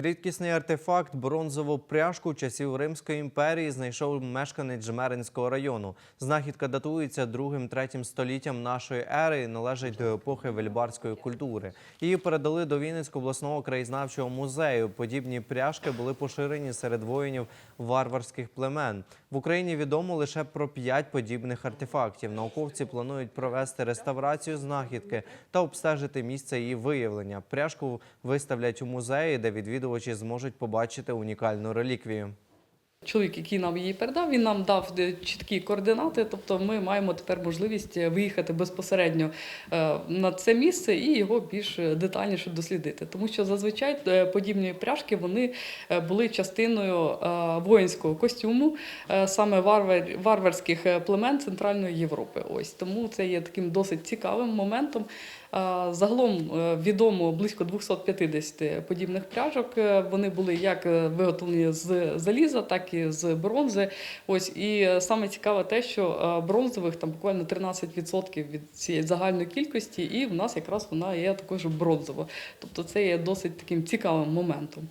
Рідкісний артефакт бронзову пряжку часів Римської імперії знайшов мешканець Жмеринського району. Знахідка датується другим-третім століттям нашої ери і належить до епохи вельбарської культури. Її передали до Вінницького обласного краєзнавчого музею. Подібні пряжки були поширені серед воїнів варварських племен. В Україні відомо лише про п'ять подібних артефактів. Науковці планують провести реставрацію знахідки та обстежити місце її виявлення. Пряжку виставлять у музеї, де відвідувачі зможуть побачити унікальну реліквію. Чоловік, який нам її передав, він нам дав е, чіткі координати. Тобто, ми маємо тепер можливість е, виїхати безпосередньо е, на це місце і його більш детальніше дослідити. Тому що зазвичай подібні пряжки вони були частиною воїнського костюму, саме варвар, варварських племен Центральної Європи. Ось тому це є таким досить цікавим моментом. Загалом відомо близько 250 подібних пряжок. Вони були як виготовлені з заліза, так і з бронзи. Ось і е, саме цікаве те, що е, бронзових там буквально 13% від цієї загальної кількості, і в нас якраз вона є також бронзова. Тобто це є досить таким цікавим моментом.